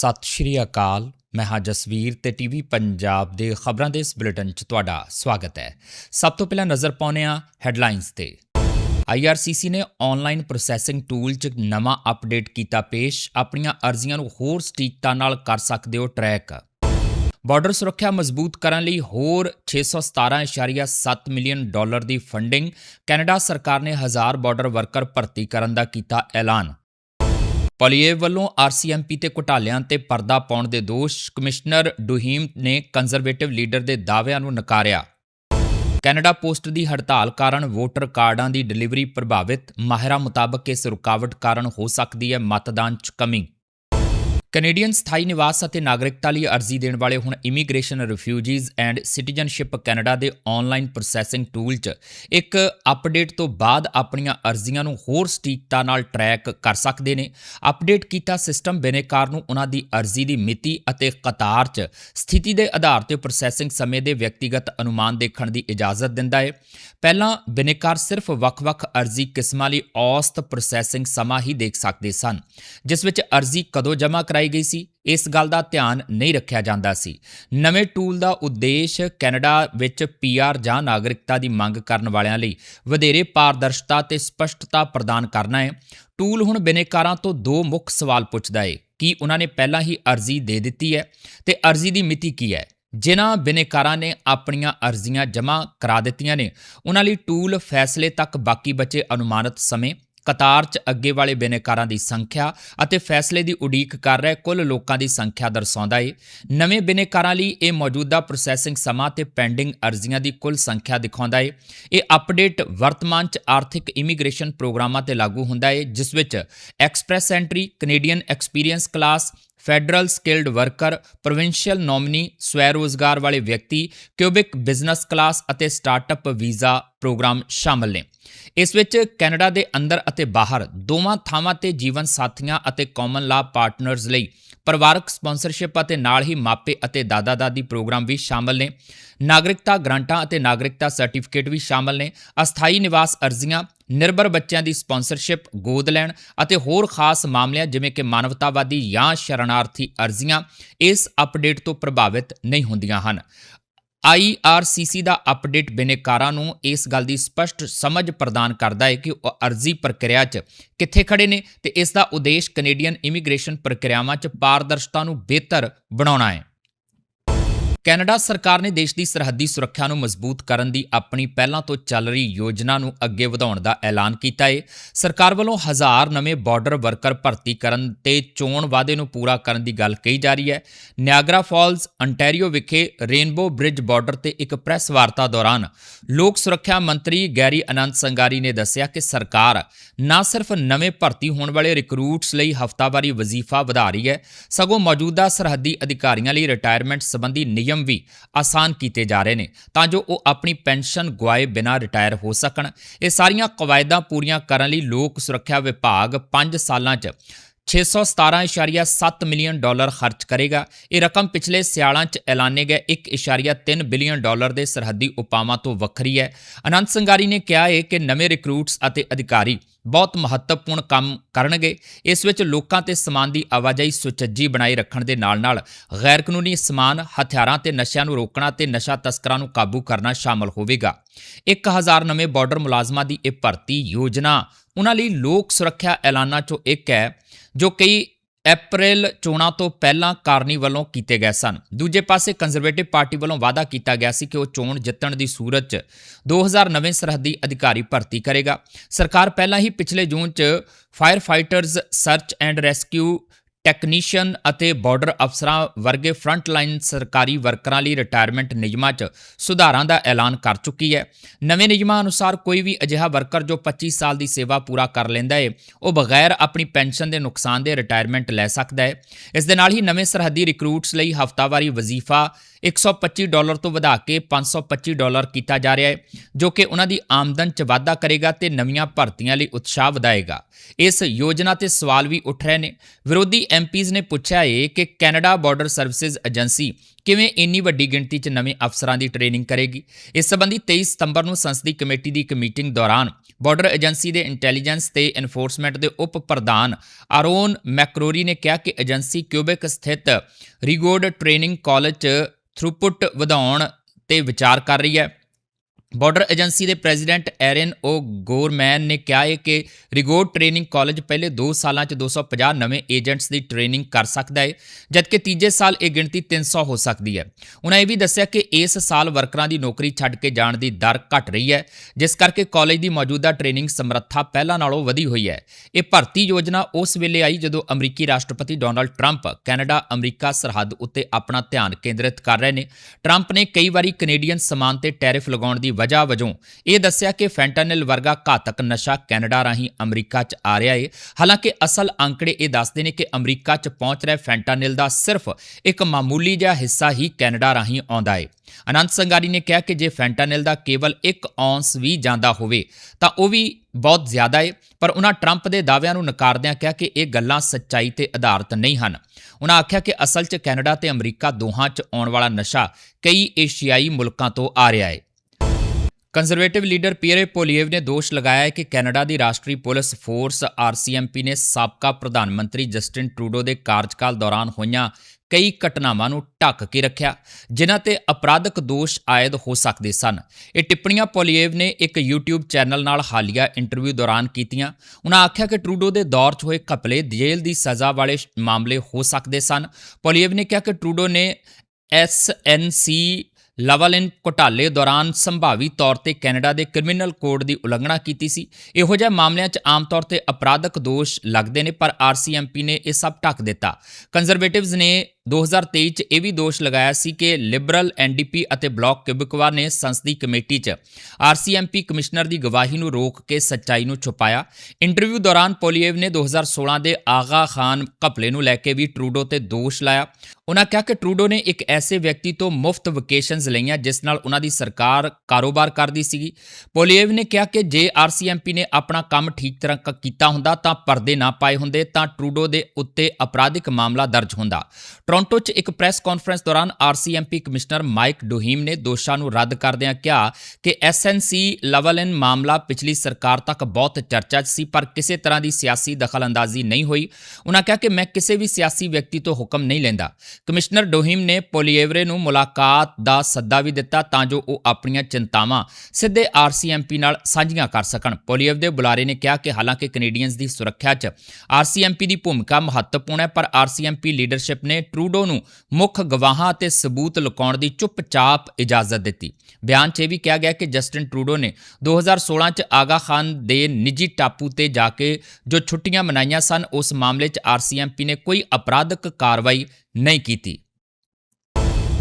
ਸਤਿ ਸ਼੍ਰੀ ਅਕਾਲ। ਮੈਂ ਹਾਂ ਜਸਵੀਰ ਤੇ ਟੀਵੀ ਪੰਜਾਬ ਦੇ ਖਬਰਾਂ ਦੇ ਇਸ ਬੁਲੇਟਿਨ 'ਚ ਤੁਹਾਡਾ ਸਵਾਗਤ ਹੈ। ਸਭ ਤੋਂ ਪਹਿਲਾਂ ਨਜ਼ਰ ਪਾਉਂਦੇ ਹਾਂ ਹੈਡਲਾਈਨਸ ਤੇ। IRCC ਨੇ ਆਨਲਾਈਨ ਪ੍ਰੋਸੈਸਿੰਗ ਟੂਲ 'ਚ ਨਵਾਂ ਅਪਡੇਟ ਕੀਤਾ ਪੇਸ਼। ਆਪਣੀਆਂ ਅਰਜ਼ੀਆਂ ਨੂੰ ਹੋਰ ਸਟੀਕਤਾ ਨਾਲ ਕਰ ਸਕਦੇ ਹੋ ਟਰੈਕ ਬਾਰਡਰ ਸੁਰੱਖਿਆ ਮਜ਼ਬੂਤ ਕਰਨ ਲਈ ਹੋਰ 617.7 ਮਿਲੀਅਨ ਡਾਲਰ ਦੀ ਫੰਡਿੰਗ ਕੈਨੇਡਾ ਸਰਕਾਰ ਨੇ ਹਜ਼ਾਰ ਬਾਰਡਰ ਵਰਕਰ ਭਰਤੀ ਕਰਨ ਦਾ ਕੀਤਾ ਐਲਾਨ। ਪੋਲੀਏ ਵੱਲੋਂ ਆਰਸੀਐਮਪੀ ਤੇ ਘੁਟਾਲਿਆਂ ਤੇ ਪਰਦਾ ਪਾਉਣ ਦੇ ਦੋਸ਼ ਕਮਿਸ਼ਨਰ ਡੂਹੀਮ ਨੇ ਕੰਜ਼ਰਵੇਟਿਵ ਲੀਡਰ ਦੇ ਦਾਅਵਿਆਂ ਨੂੰ ਨਕਾਰਿਆ। ਕੈਨੇਡਾ ਪੋਸਟ ਦੀ ਹੜਤਾਲ ਕਾਰਨ ਵੋਟਰ ਕਾਰਡਾਂ ਦੀ ਡਿਲੀਵਰੀ ਪ੍ਰਭਾਵਿਤ, ਮਾਹਿਰਾਂ ਮੁਤਾਬਕ ਇਸ ਰੁਕਾਵਟ ਕਾਰਨ ਹੋ ਸਕਦੀ ਹੈ ਮਤਦਾਨ 'ਚ ਕਮੀ। ਕੈਨੇਡੀਅਨ ਸਥਾਈ ਨਿਵਾਸ ਅਤੇ ਨਾਗਰਿਕਤਾ ਲਈ ਅਰਜ਼ੀ ਦੇਣ ਵਾਲੇ ਹੁਣ immigration refugees and citizenship Canada ਦੇ ਆਨਲਾਈਨ ਪ੍ਰੋਸੈਸਿੰਗ ਟੂਲ 'ਚ ਇੱਕ ਅਪਡੇਟ ਤੋਂ ਬਾਅਦ ਆਪਣੀਆਂ ਅਰਜ਼ੀਆਂ ਨੂੰ ਹੋਰ ਸਟੀਕਤਾ ਨਾਲ ਟਰੈਕ ਕਰ ਸਕਦੇ ਨੇ। ਅਪਡੇਟ ਕੀਤਾ ਸਿਸਟਮ ਬਿਨੇਕਾਰ ਨੂੰ ਉਹਨਾਂ ਦੀ ਅਰਜ਼ੀ ਦੀ ਮਿਤੀ ਅਤੇ ਕਤਾਰ 'ਚ ਸਥਿਤੀ ਦੇ ਆਧਾਰ ਤੇ ਪ੍ਰੋਸੈਸਿੰਗ ਸਮੇਂ ਦੇ ਵਿਅਕਤੀਗਤ ਅਨੁਮਾਨ ਦੇਖਣ ਦੀ ਇਜਾਜ਼ਤ ਦਿੰਦਾ ਹੈ। ਪਹਿਲਾਂ ਬਿਨੇਕਾਰ ਸਿਰਫ ਵੱਖ-ਵੱਖ ਅਰਜ਼ੀ ਕਿਸਮਾਂ ਲਈ ਔਸਤ ਪ੍ਰੋਸੈਸਿੰਗ ਸਮਾਂ ਹੀ ਦੇਖ ਸਕਦੇ ਸਨ, ਜਿਸ ਵਿੱਚ ਅਰਜ਼ੀ ਕਦੋਂ ਜਮ੍ਹਾਂ ਕਰਾਈ ਗਈ ਸੀ। ਇਸ ਗੱਲ ਦਾ ਧਿਆਨ ਨਹੀਂ ਰੱਖਿਆ ਜਾਂਦਾ ਸੀ। ਨਵੇਂ ਟੂਲ ਦਾ ਉਦੇਸ਼ ਕੈਨੇਡਾ ਵਿੱਚ ਪੀਆਰ ਜਾਂ ਨਾਗਰਿਕਤਾ ਦੀ ਮੰਗ ਕਰਨ ਵਾਲਿਆਂ ਲਈ ਵਧੇਰੇ ਪਾਰਦਰਸ਼ਤਾ ਤੇ ਸਪਸ਼ਟਤਾ ਪ੍ਰਦਾਨ ਕਰਨਾ ਹੈ। ਟੂਲ ਹੁਣ ਬਿਨੇਕਾਰਾਂ ਤੋਂ ਦੋ ਮੁੱਖ ਸਵਾਲ ਪੁੱਛਦਾ ਹੈ ਕਿ ਉਹਨਾਂ ਨੇ ਪਹਿਲਾਂ ਹੀ ਅਰਜ਼ੀ ਦੇ ਦਿੱਤੀ ਹੈ ਤੇ ਅਰਜ਼ੀ ਦੀ ਮਿਤੀ ਕੀ ਹੈ? ਜਿਨ੍ਹਾਂ ਬਿਨੇਕਾਰਾਂ ਨੇ ਆਪਣੀਆਂ ਅਰਜ਼ੀਆਂ ਜਮ੍ਹਾਂ ਕਰਾ ਦਿੱਤੀਆਂ ਨੇ, ਉਹਨਾਂ ਲਈ ਟੂਲ ਫੈਸਲੇ ਤੱਕ ਬਾਕੀ ਬਚੇ ਅਨੁਮਾਨਿਤ ਸਮੇਂ ਕਤਾਰ 'ਚ ਅੱਗੇ ਵਾਲੇ ਬਿਨੇਕਾਰਾਂ ਦੀ ਸੰਖਿਆ ਅਤੇ ਫੈਸਲੇ ਦੀ ਉਡੀਕ ਕਰ ਰਹੇ ਕੁੱਲ ਲੋਕਾਂ ਦੀ ਸੰਖਿਆ ਦਰਸਾਉਂਦਾ ਹੈ ਨਵੇਂ ਬਿਨੇਕਾਰਾਂ ਲਈ ਇਹ ਮੌਜੂਦਾ ਪ੍ਰੋਸੈਸਿੰਗ ਸਮਾਂ ਤੇ ਪੈਂਡਿੰਗ ਅਰਜ਼ੀਆਂ ਦੀ ਕੁੱਲ ਸੰਖਿਆ ਦਿਖਾਉਂਦਾ ਹੈ ਇਹ ਅਪਡੇਟ ਵਰਤਮਾਨ 'ਚ ਆਰਥਿਕ ਇਮੀਗ੍ਰੇਸ਼ਨ ਪ੍ਰੋਗਰਾਮਾਂ ਤੇ ਲਾਗੂ ਹੁੰਦਾ ਹੈ ਜਿਸ ਵਿੱਚ express entry Canadian experience class federal skilled worker, provincial nominee ਸਵੈ ਰੋਜ਼ਗਾਰ ਵਾਲੇ ਵਿਅਕਤੀ, ਕਿਊਬਿਕ ਬਿਜ਼ਨਸ ਕਲਾਸ ਅਤੇ ਸਟਾਰਟਅਪ ਵੀਜ਼ਾ ਪ੍ਰੋਗਰਾਮ ਸ਼ਾਮਲ ਨੇ। ਇਸ ਵਿੱਚ ਕੈਨੇਡਾ ਦੇ ਅੰਦਰ ਅਤੇ ਬਾਹਰ ਦੋਵਾਂ ਥਾਵਾਂ ਤੇ ਜੀਵਨ ਸਾਥੀਆਂ ਅਤੇ ਕਾਮਨ ਲਾ ਪਾਰਟਨਰਜ਼ ਲਈ ਪਰਿਵਾਰਕ ਸਪਾਂਸਰਸ਼ਿਪ ਅਤੇ ਨਾਲ ਹੀ ਮਾਪੇ ਅਤੇ ਦਾਦਾ ਦਾਦੀ ਪ੍ਰੋਗਰਾਮ ਵੀ ਸ਼ਾਮਲ ਨੇ। ਨਾਗਰਿਕਤਾ ਗ੍ਰਾਂਟਾਂ ਅਤੇ ਨਾਗਰਿਕਤਾ ਸਰਟੀਫਿਕੇਟ ਵੀ ਸ਼ਾਮਲ ਨੇ। ਅਸਥਾਈ ਨਿਵਾਸ ਅਰਜ਼ੀਆਂ ਨਿਰਭਰ ਬੱਚਿਆਂ ਦੀ ਸਪਾਂਸਰਸ਼ਿਪ ਗੋਦ ਲੈਣ ਅਤੇ ਹੋਰ ਖਾਸ ਮਾਮਲਿਆਂ ਜਿਵੇਂ ਕਿ ਮਾਨਵਤਾਵਾਦੀ ਜਾਂ ਸ਼ਰਨਾਰਥੀ ਅਰਜ਼ੀਆਂ, ਇਸ ਅਪਡੇਟ ਤੋਂ ਪ੍ਰਭਾਵਿਤ ਨਹੀਂ ਹੁੰਦੀਆਂ ਹਨ। IRCC ਦਾ ਅਪਡੇਟ ਬਿਨੇਕਾਰਾਂ ਨੂੰ ਇਸ ਗੱਲ ਦੀ ਸਪਸ਼ਟ ਸਮਝ ਪ੍ਰਦਾਨ ਕਰਦਾ ਹੈ ਕਿ ਉਹ ਅਰਜ਼ੀ ਪ੍ਰਕਿਰਿਆ 'ਚ ਕਿੱਥੇ ਖੜੇ ਨੇ ਤੇ ਇਸ ਦਾ ਉਦੇਸ਼ ਕੈਨੇਡੀਅਨ ਇਮੀਗ੍ਰੇਸ਼ਨ ਪ੍ਰਕਿਰਿਆਵਾਂ 'ਚ ਪਾਰਦਰਸ਼ਤਾ ਨੂੰ ਬਿਹਤਰ ਬਣਾਉਣਾ ਹੈ। ਕੈਨੇਡਾ ਸਰਕਾਰ ਨੇ ਦੇਸ਼ ਦੀ ਸਰਹੱਦੀ ਸੁਰੱਖਿਆ ਨੂੰ ਮਜ਼ਬੂਤ ਕਰਨ ਦੀ ਆਪਣੀ ਪਹਿਲਾਂ ਤੋਂ ਚੱਲ ਰਹੀ ਯੋਜਨਾ ਨੂੰ ਅੱਗੇ ਵਧਾਉਣ ਦਾ ਐਲਾਨ ਕੀਤਾ ਹੈ ਸਰਕਾਰ ਵੱਲੋਂ ਹਜ਼ਾਰ ਨਵੇਂ ਬਾਰਡਰ ਵਰਕਰ ਭਰਤੀ ਕਰਨ ਤੇ ਚੋਣ ਵਾਅਦੇ ਨੂੰ ਪੂਰਾ ਕਰਨ ਦੀ ਗੱਲ ਕਹੀ ਜਾ ਰਹੀ ਹੈ। ਨਿਆਗਰਾ ਫਾਲਜ਼ ਅੰਟੈਰੀਓ ਵਿਖੇ ਰੇਨਬੋ ਬ੍ਰਿਜ ਬਾਰਡਰ ਤੇ ਇੱਕ ਪ੍ਰੈਸ ਵਾਰਤਾ ਦੌਰਾਨ ਲੋਕ ਸੁਰੱਖਿਆ ਮੰਤਰੀ ਗੈਰੀ ਅਨੰਤ ਸੰਗਾਰੀ ਨੇ ਦੱਸਿਆ ਕਿ ਸਰਕਾਰ ਨਾ ਸਿਰਫ ਨਵੇਂ ਭਰਤੀ ਹੋਣ ਵਾਲੇ ਰਿਕਰੂਟਸ ਲਈ ਹਫ਼ਤਾਵਾਰੀ ਵਜ਼ੀਫਾ ਵਧਾ ਰਹੀ ਹੈ, ਸਗੋਂ ਮੌਜੂਦਾ ਸਰਹੱਦੀ ਅਧਿਕਾਰੀਆਂ ਲਈ ਰਿਟਾਇਰਮੈਂਟ ਸੰਬੰਧੀ ਨਿਯਮ ਵੀ ਆਸਾਨ ਕੀਤੇ ਜਾ ਰਹੇ ਨੇ, ਤਾਂ ਜੋ ਉਹ ਆਪਣੀ ਪੈਨਸ਼ਨ ਗਵਾਏ ਬਿਨਾਂ ਰਿਟਾਇਰ ਹੋ ਸਕਣ। ਇਹ ਸਾਰੀਆਂ ਕਵਾਇਦਾਂ ਪੂਰੀਆਂ ਕਰਨ ਲਈ ਲੋਕ ਸੁਰੱਖਿਆ ਵਿਭਾਗ 5 ਸਾਲਾਂ 'ਚ 617.7 ਮਿਲੀਅਨ ਡਾਲਰ ਖਰਚ ਕਰੇਗਾ। ਇਹ ਰਕਮ ਪਿਛਲੇ ਸਿਆਲਾਂ 'ਚ ਐਲਾਨੇ ਗਏ 1.3 ਬਿਲੀਅਨ ਡਾਲਰ ਦੇ ਸਰਹੱਦੀ ਉਪਾਵਾਂ ਤੋਂ ਵੱਖਰੀ ਹੈ। ਅਨੰਤ ਸੰਗਾਰੀ ਨੇ ਕਿਹਾ ਹੈ ਕਿ ਨਵੇਂ ਰਿਕਰੂਟਸ ਅਤੇ ਅਧਿਕਾਰੀ ਬਹੁਤ ਮਹੱਤਵਪੂਰਨ ਕੰਮ ਕਰਨਗੇ। ਇਸ ਵਿੱਚ ਲੋਕਾਂ ਤੇ ਸਮਾਨ ਦੀ ਆਵਾਜਾਈ ਸੁਚੱਜੀ ਬਣਾਈ ਰੱਖਣ ਦੇ ਨਾਲ-ਨਾਲ ਗੈਰ ਕਾਨੂੰਨੀ ਸਮਾਨ, ਹਥਿਆਰਾਂ ਤੇ ਨਸ਼ਿਆਂ ਨੂੰ ਰੋਕਣਾ ਤੇ ਨਸ਼ਾ ਤਸਕਰਾਂ ਨੂੰ ਕਾਬੂ ਕਰਨਾ ਸ਼ਾਮਲ ਹੋਵੇਗਾ। 1000 ਨਵੇਂ ਬਾਰਡਰ ਮੁਲਾਜ਼ਮਾਂ ਦੀ ਇਹ ਭਰਤੀ ਯੋਜਨਾ। ਉਹਨਾਂ ਲਈ ਲੋਕ ਸੁਰੱਖਿਆ ਐਲਾਨਾਂ ਚੋਂ ਇੱਕ ਹੈ, ਜੋ ਕਈ ਅਪ੍ਰੈਲ ਚੋਣਾਂ ਤੋਂ ਪਹਿਲਾਂ ਕਾਰਨੀ ਵੱਲੋਂ ਕੀਤੇ ਗਏ ਸਨ। ਦੂਜੇ ਪਾਸੇ ਕੰਜ਼ਰਵੇਟਿਵ ਪਾਰਟੀ ਵੱਲੋਂ ਵਾਅਦਾ ਕੀਤਾ ਗਿਆ ਸੀ ਕਿ ਉਹ ਚੋਣ ਜਿੱਤਣ ਦੀ ਸੂਰਤ 'ਚ 2000 ਨਵੇਂ ਸਰਹੱਦੀ ਅਧਿਕਾਰੀ ਭਰਤੀ ਕਰੇਗਾ। ਸਰਕਾਰ ਪਹਿਲਾਂ ਹੀ ਪਿਛਲੇ ਜੂਨ 'ਚ fire fighters search and rescue technician ਅਤੇ ਬਾਰਡਰ ਅਫਸਰਾਂ ਵਰਗੇ ਫਰੰਟ ਲਾਈਨ ਸਰਕਾਰੀ ਵਰਕਰਾਂ ਲਈ ਰਿਟਾਇਰਮੈਂਟ ਨਿਯਮਾਂ 'ਚ ਸੁਧਾਰਾਂ ਦਾ ਐਲਾਨ ਕਰ ਚੁੱਕੀ ਹੈ। ਨਵੇਂ ਨਿਯਮਾਂ ਅਨੁਸਾਰ ਕੋਈ ਵੀ ਅਜਿਹਾ ਵਰਕਰ ਜੋ 25 ਸਾਲ ਦੀ ਸੇਵਾ ਪੂਰਾ ਕਰ ਲੈਂਦਾ ਹੈ ਉਹ ਬਗੈਰ ਆਪਣੀ ਪੈਨਸ਼ਨ ਦੇ ਨੁਕਸਾਨ ਦੇ ਰਿਟਾਇਰਮੈਂਟ ਲੈ ਸਕਦਾ ਹੈ ਇਸ ਦੇ ਨਾਲ ਹੀ ਨਵੇਂ ਸਰਹੱਦੀ ਰਿਕਰੂਟਸ ਲਈ ਹਫ਼ਤਾਵਾਰੀ ਵਜ਼ੀਫਾ 125 ਡਾਲਰ ਤੋਂ ਵਧਾ ਕੇ 525 ਡਾਲਰ ਕੀਤਾ ਜਾ ਰਿਹਾ ਹੈ, ਜੋ ਕਿ ਉਹਨਾਂ ਦੀ ਆਮਦਨ 'ਚ ਵਾਧਾ ਕਰੇਗਾ ਤੇ ਨਵੀਆਂ ਭਰਤੀਆਂ ਲਈ ਉਤਸ਼ਾਹ ਵਧਾਏਗਾ। ਇਸ ਯੋਜਨਾ ਤੇ ਸਵਾਲ ਵੀ ਉੱਠ ਰਹੇ ਨੇ। ਵਿਰੋਧੀ ਐਮਪੀਜ਼ ਨੇ ਪੁੱਛਿਆ ਏ ਕਿ ਕੈਨੇਡਾ ਬਾਰਡਰ ਸਰਵਿਸਿਜ਼ ਏਜੰਸੀ ਕਿਵੇਂ ਇੰਨੀ ਵੱਡੀ ਗਿਣਤੀ 'ਚ ਨਵੇਂ ਅਫਸਰਾਂ ਦੀ ਟ੍ਰੇਨਿੰਗ ਕਰੇਗੀ? ਇਸ ਸੰਬੰਧੀ 23 ਸਤੰਬਰ ਨੂੰ ਸੰਸਦੀ ਕਮੇਟੀ ਦੀ ਇੱਕ ਮੀਟਿੰਗ ਦੌਰਾਨ ਬਾਰਡਰ ਏਜੰਸੀ ਦੇ ਇੰਟੈਲੀਜੈਂਸ ਤੇ ਐਨਫੋਰਸਮੈਂਟ ਦੇ ਉਪ ਪ੍ਰਧਾਨ ਆਰੋਨ ਮੈਕਰੋਰੀ ਨੇ ਕਿਹਾ ਕਿ ਏਜੰਸੀ ਕਿਊਬਿਕ ਸਥਿਤ ਰੀਗੋਡ ਟ੍ਰੇਨਿੰਗ ਕਾਲਜ 'ਚ ਥਰੂਪੁੱਟ ਵਧਾਉਣ ਤੇ ਵਿਚਾਰ ਕਰ ਰਹੀ ਹੈ। ਬਾਰਡਰ ਏਜੰਸੀ ਦੇ ਪ੍ਰੈਜ਼ੀਡੈਂਟ ਐਰਨ ਓ ਗੋਰਮੈਨ ਨੇ ਕਿਹਾ ਹੈ ਕਿ ਰਿਗੋਡ ਟ੍ਰੇਨਿੰਗ ਕਾਲਜ ਪਹਿਲੇ 2 ਸਾਲਾਂ 'ਚ 250 ਨਵੇਂ ਏਜੰਟਸ ਦੀ ਟ੍ਰੇਨਿੰਗ ਕਰ ਸਕਦਾ ਹੈ, ਜਦਕਿ ਤੀਜੇ ਸਾਲ ਇਹ ਗਿਣਤੀ 300 ਹੋ ਸਕਦੀ ਹੈ। ਉਹਨਾਂ ਇਹ ਵੀ ਦੱਸਿਆ ਕਿ ਇਸ ਸਾਲ ਵਰਕਰਾਂ ਦੀ ਨੌਕਰੀ ਛੱਡ ਕੇ ਜਾਣ ਦੀ ਦਰ ਘਟ ਰਹੀ ਹੈ, ਜਿਸ ਕਰਕੇ ਕਾਲਜ ਦੀ ਮੌਜੂਦਾ ਟ੍ਰੇਨਿੰਗ ਸਮਰੱਥਾ ਪਹਿਲਾਂ ਨਾਲੋਂ ਵਧੀ ਹੋਈ ਹੈ। ਇਹ ਭਰਤੀ ਯੋਜਨਾ ਉਸ ਵੇਲੇ ਆਈ ਜਦੋਂ ਅਮਰੀਕੀ ਰਾਸ਼ਟਰਪਤੀ ਡੋਨਲਡ ਟਰੰਪ ਕੈਨੇਡਾ, ਅਮਰੀਕਾ ਸਰਹੱਦ ਉੱਤੇ ਆਪਣਾ ਧਿਆਨ ਕੇਂਦਰਿਤ ਕਰ ਰਹੇ ਨੇ। ਟਰੰਪ ਨੇ ਕਈ ਵਾਰੀ ਕੈਨੇਡੀਅਨ ਸਮਾਨ ਤੇ ਟੈਰਿਫ ਲਗਾਉਣ ਦੀ ਵਜ੍ਹਾ ਵਜੋਂ ਇਹ ਦੱਸਿਆ ਕਿ ਫੈਂਟਾਨਿਲ ਵਰਗਾ ਘਾਤਕ ਨਸ਼ਾ ਕੈਨੇਡਾ ਰਾਹੀਂ ਅਮਰੀਕਾ 'ਚ ਆ ਰਿਹਾ ਏ। ਹਾਲਾਂਕਿ ਅਸਲ ਅੰਕੜੇ ਇਹ ਦੱਸਦੇ ਨੇ ਕਿ ਅਮਰੀਕਾ 'ਚ ਪਹੁੰਚ ਰਿਹਾ ਫੈਂਟਾਨਿਲ ਦਾ ਸਿਰਫ ਇੱਕ ਮਾਮੂਲੀ ਜਿਹਾ ਹਿੱਸਾ ਹੀ ਕੈਨੇਡਾ ਰਾਹੀਂ ਆਉਂਦਾ ਏ। ਅਨੰਤ ਸੰਗਾਰੀ ਨੇ ਕਿਹਾ ਕਿ ਜੇ ਫੈਂਟਾਨਿਲ ਦਾ ਕੇਵਲ 1 ਔਂਸ ਵੀ ਜਾਂਦਾ ਹੋਵੇ, ਤਾਂ ਉਹ ਵੀ ਬਹੁਤ ਜ਼ਿਆਦਾ ਏ। ਪਰ ਉਹਨਾਂ ਟਰੰਪ ਦੇ ਦਾਅਵਿਆਂ ਨੂੰ ਨਕਾਰਦਿਆਂ ਕਿਹਾ ਕਿ ਇਹ ਗੱਲਾਂ ਸੱਚਾਈ ਤੇ ਆਧਾਰਿਤ ਨਹੀਂ ਹਨ। ਉਹਨਾਂ ਆਖਿਆ ਕਿ ਅਸਲ 'ਚ ਕੈਨੇਡਾ ਤੇ ਅਮਰੀਕਾ ਦੋਹਾਂ 'ਚ ਆਉਣ ਵਾਲਾ ਨਸ਼ਾ ਕਈ ਏਸ਼ੀਆਈ ਮੁਲਕਾਂ ਤੋਂ ਆ ਰਿਹਾ ਏ। ਕੰਜ਼ਰਵੇਟਿਵ ਲੀਡਰ ਪੀਅਰੇ ਪੋਲੀਏਵ ਨੇ ਦੋਸ਼ ਲਗਾਇਆ ਹੈ ਕਿ ਕੈਨੇਡਾ ਦੀ ਰਾਸ਼ਟਰੀ ਪੁਲਿਸ ਫੋਰਸ ਆਰਸੀਐਮਪੀ ਨੇ ਸਾਬਕਾ ਪ੍ਰਧਾਨ ਮੰਤਰੀ ਜਸਟਿਨ ਟਰੂਡੋ ਦੇ ਕਾਰਜਕਾਲ ਦੌਰਾਨ ਹੋਈਆਂ ਕਈ ਘਟਨਾਵਾਂ ਨੂੰ ਢੱਕ ਕੇ ਰੱਖਿਆ, ਜਿਨ੍ਹਾਂ ਤੇ ਅਪਰਾਧਕ ਦੋਸ਼ ਆਇਦ ਹੋ ਸਕਦੇ ਸਨ। ਇਹ ਟਿੱਪਣੀਆਂ ਪੋਲੀਏਵ ਨੇ ਇੱਕ YouTube ਚੈਨਲ ਨਾਲ ਹਾਲੀਆ ਇੰਟਰਵਿਊ ਦੌਰਾਨ ਕੀਤੀਆਂ। ਉਹਨਾਂ ਆਖਿਆ ਕਿ ਟਰੂਡੋ ਦੇ ਦੌਰ 'ਚ ਹੋਏ ਘਪਲੇ ਜੇਲ੍ਹ ਦੀ ਸਜ਼ਾ ਵਾਲੇ ਮਾਮਲੇ ਹੋ ਸਕਦੇ ਸਨ। ਪੋਲੀਏਵ ਨੇ ਕਿਹਾ ਕਿ ਟਰੂਡੋ ਨੇ ਐਸਐਨਸੀ ਲਵਲਿਨ ਘੁਟਾਲੇ ਦੌਰਾਨ ਸੰਭਾਵੀ ਤੌਰ ਤੇ ਕੈਨੇਡਾ ਦੇ ਕ੍ਰਿਮੀਨਲ ਕੋਡ ਦੀ ਉਲੰਘਣਾ ਕੀਤੀ ਸੀ। ਇਹੋ ਜਿਹੇ ਮਾਮਲਿਆਂ 'ਚ ਆਮ ਤੌਰ ਤੇ ਅਪਰਾਧਕ ਦੋਸ਼ ਲੱਗਦੇ ਨੇ, ਪਰ ਆਰਸੀਐਮਪੀ ਨੇ ਇਹ ਸਭ ਢੱਕ ਦਿੱਤਾ। ਕੰਜ਼ਰਵੇਟਿਵਜ਼ ਨੇ 2023 'ਚ ਇਹ ਵੀ ਦੋਸ਼ ਲਗਾਇਆ ਸੀ ਕਿ ਲਿਬਰਲ ਐਨਡੀਪੀ ਅਤੇ ਬਲਾਕ ਕਿਬਕਵਾ ਨੇ ਸੰਸਦੀ ਕਮੇਟੀ 'ਚ ਆਰਸੀਐਮਪੀ ਕਮਿਸ਼ਨਰ ਦੀ ਗਵਾਹੀ ਨੂੰ ਰੋਕ ਕੇ ਸੱਚਾਈ ਨੂੰ ਛੁਪਾਇਆ। ਇੰਟਰਵਿਊ ਦੌਰਾਨ ਪੋਲੀਏਵ ਨੇ 2016 ਦੇ ਆਗਾ ਖਾਨ ਘਪਲੇ ਨੂੰ ਲੈ ਕੇ ਵੀ ਟਰੂਡੋ ਤੇ ਦੋਸ਼ ਲਾਇਆ। ਉਹਨਾਂ ਕਿਹਾ ਕਿ ਟਰੂਡੋ ਨੇ ਇੱਕ ਐਸੇ ਵਿਅਕਤੀ ਤੋਂ ਮੁਫਤ ਵਕੇਸ਼ਨਸ ਲਈਆਂ ਜਿਸ ਨਾਲ ਉਹਨਾਂ ਦੀ ਸਰਕਾਰ ਕਾਰੋਬਾਰ ਕਰਦੀ ਸੀਗੀ। ਪੋਲੀਏਵ ਨੇ ਕਿਹਾ ਕਿ ਜੇ ਆਰਸੀਐਮਪੀ ਨੇ ਆਪਣਾ ਕੰਮ ਠੀਕ ਤਰ੍ਹਾਂ ਕ- ਕੀਤਾ ਹੁੰਦਾ ਤਾਂ ਪਰਦੇ ਨਾ ਪਾਏ ਹੁੰਦੇ ਤਾਂ ਟਰੂਡੋ ਦੇ ਉੱਤੇ ਅਪਰਾਧਿਕ ਮਾਮਲਾ ਦਰਜ ਹੁੰਦਾ। ਟੋਰਾਂਟੋ 'ਚ ਇੱਕ ਪ੍ਰੈਸ ਕਾਨਫਰੰਸ ਦੌਰਾਨ ਆਰਸੀਐਮਪੀ ਕਮਿਸ਼ਨਰ ਮਾਈਕ ਡੋਹੀਮ ਨੇ ਦੋਸ਼ਾਂ ਨੂੰ ਰੱਦ ਕਰਦਿਆਂ ਕਿਹਾ ਕਿ ਐਸਐਨਸੀ ਲਵਲਿਨ ਮਾਮਲਾ ਪਿਛਲੀ ਸਰਕਾਰ ਤੱਕ ਬਹੁਤ ਚਰਚਾ 'ਚ ਸੀ, ਪਰ ਕਿਸੇ ਤਰ੍ਹਾਂ ਦੀ ਸਿਆਸੀ ਦਖਲਅੰਦਾਜ਼ੀ ਨਹੀਂ ਹੋਈ। ਉਹਨਾਂ ਕਿਹਾ ਕਿ ਮੈਂ ਕਿਸੇ ਵੀ ਸਿਆਸੀ ਵਿਅਕਤੀ ਤੋਂ ਹੁਕਮ ਨਹੀਂ ਲੈਂਦਾ। ਕਮਿਸ਼ਨਰ ਡੋਹੀਮ ਨੇ ਪੋਲੀਏਵਰੇ ਨੂੰ ਮੁਲਾਕਾਤ ਦਾ ਸੱਦਾ ਵੀ ਦਿੱਤਾ ਤਾਂ ਜੋ ਉਹ ਆਪਣੀਆਂ ਚਿੰਤਾਵਾਂ ਸਿੱਧੇ ਆਰਸੀਐਮਪੀ ਨਾਲ ਸਾਂਝੀਆਂ ਕਰ ਸਕਣ। ਪੋਲੀਏਵ ਦੇ ਬੁਲਾਰੇ ਨੇ ਕਿਹਾ ਕਿ ਹਾਲਾਂਕਿ ਕੈਨੇਡੀਅਨਸ ਦੀ ਸੁਰੱਖਿਆ 'ਚ ਆਰਸੀਐਮਪੀ ਦੀ ਭੂਮਿਕਾ ਮਹੱਤਵਪੂਰਨ ਹੈ, ਪਰ ਆਰਸੀਐਮਪੀ ਲੀਡਰਸ਼ਿਪ ਨੇ ਟਰੂਡੋ ਨੂੰ ਮੁੱਖ ਗਵਾਹਾਂ ਅਤੇ ਸਬੂਤ ਲੁਕਾਉਣ ਦੀ ਚੁੱਪਚਾਪ ਇਜਾਜ਼ਤ ਦਿੱਤੀ। ਬਿਆਨ 'ਚ ਇਹ ਵੀ ਕਿਹਾ ਗਿਆ ਕਿ ਜਸਟਿਨ ਟਰੂਡੋ ਨੇ 2016 'ਚ ਆਗਾ ਖਾਨ ਦੇ ਨਿੱਜੀ ਟਾਪੂ ਤੇ ਜਾ ਕੇ ਜੋ ਛੁੱਟੀਆਂ ਮਨਾਈਆਂ ਸਨ, ਉਸ ਮਾਮਲੇ 'ਚ ਆਰਸੀਐਮਪੀ ਨੇ ਕੋਈ ਅਪਰਾਧਕ ਕਾਰਵਾਈ ਨਹੀਂ ਕੀਤੀ।